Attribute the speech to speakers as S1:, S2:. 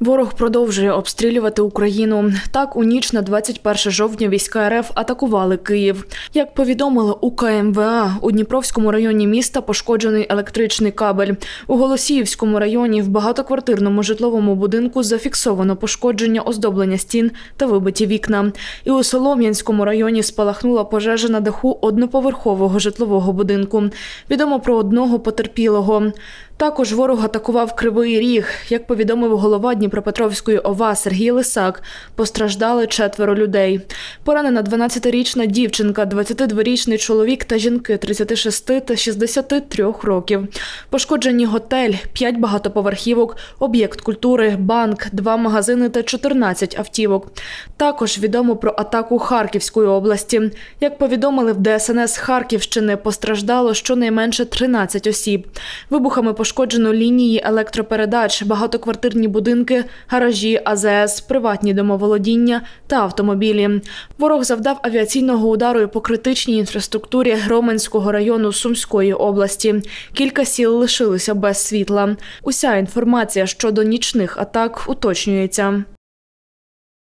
S1: Ворог продовжує обстрілювати Україну. Так, у ніч на 21 жовтня війська РФ атакували Київ. Як повідомили у КМВА, у Дніпровському районі міста пошкоджений електричний кабель. У Голосіївському районі в багатоквартирному житловому будинку зафіксовано пошкодження оздоблення стін та вибиті вікна. І у Солом'янському районі спалахнула пожежа на даху одноповерхового житлового будинку. Відомо про одного потерпілого. Також ворог атакував Кривий Ріг. Як повідомив голова Дніпропетровської ОВА Сергій Лисак, постраждали четверо людей. Поранена 12-річна дівчинка, 22-річний чоловік та жінки 36 та 63 років. Пошкоджені готель, 5 багатоповерхівок, об'єкт культури, банк, 2 магазини та 14 автівок. Також відомо про атаку Харківської області. Як повідомили в ДСНС Харківщини, постраждало щонайменше 13 осіб. Вибухами пошкоджено лінії електропередач, багатоквартирні будинки, гаражі, АЗС, приватні домоволодіння та автомобілі. Ворог завдав авіаційного удару по критичній інфраструктурі Громенського району Сумської області. Кілька сіл лишилися без світла. Уся інформація щодо нічних атак уточнюється.